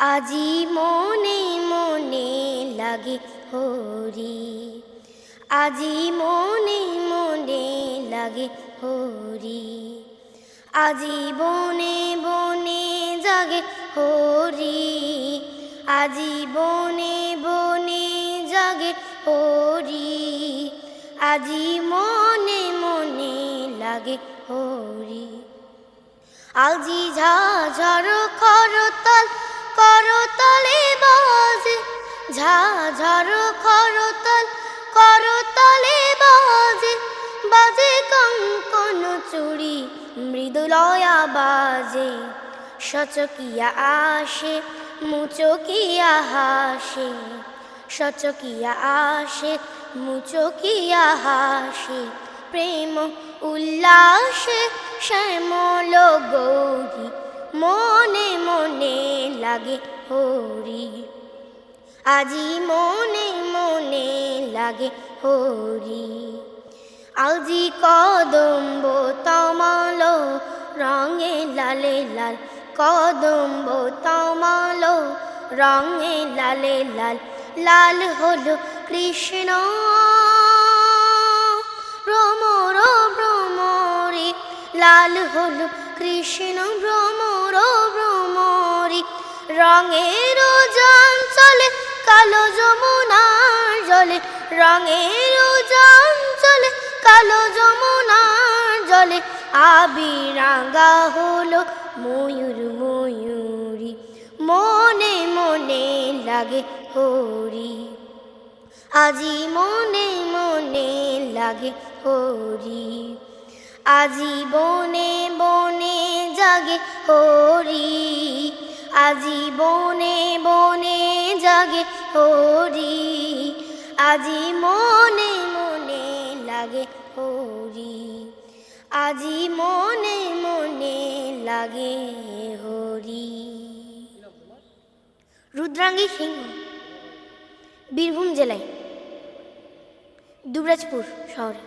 আজি মনে মনে লাগে হরি। আজি মনে মনে লাগে হরি। আজি বনে বনে জাগে হরি। আজি বনে বনে জাগে হরি। আজি মনে মনে লাগে হরি। আজি ঝাঝর করতল করতলে বাজে, ঝাঝর করতল করতলে বাজে বাজে কঙ্কন চুড়ি মৃদুলয়া বাজে। সচকিয়া আসে, মুচকিয়া হাসে। সচকিয়া আসে, মুচকিয়া হাসে। প্রেম উল্লাসে, শ্যামল গৌরী, মনে মনে লাগে হরি। আজি মনে মনে লাগে হরি। আজি কদম্ব তমাল, রঙে লালে লাল কদম্ব তমাল, রঙে লালে লাল লাল হলো কৃষ্ণ। ভ্রমর ভ্রমরে লাল হলো কৃষ্ণ। ভ্রমর ভ্রমরে রঙের যান চলে, কালো যমুনার জলে। রঙের যান চলে, কালো যমুনার জলে। আবিরাঙ্গা হলো ময়ূর ময়ূরী, মনে মনে লাগে হরি। আজি মনে মনে লাগে হরি, আজি বনে বনে জাগে হরি। আজি বনে বনে জাগে হরি, আজি মনে মনে লাগে হরি, আজি মনে মনে লাগে হরি। রুদ্রাঙ্গী সিংহ, বীরভূম জেলায়, দুবরাজপুর শহরে।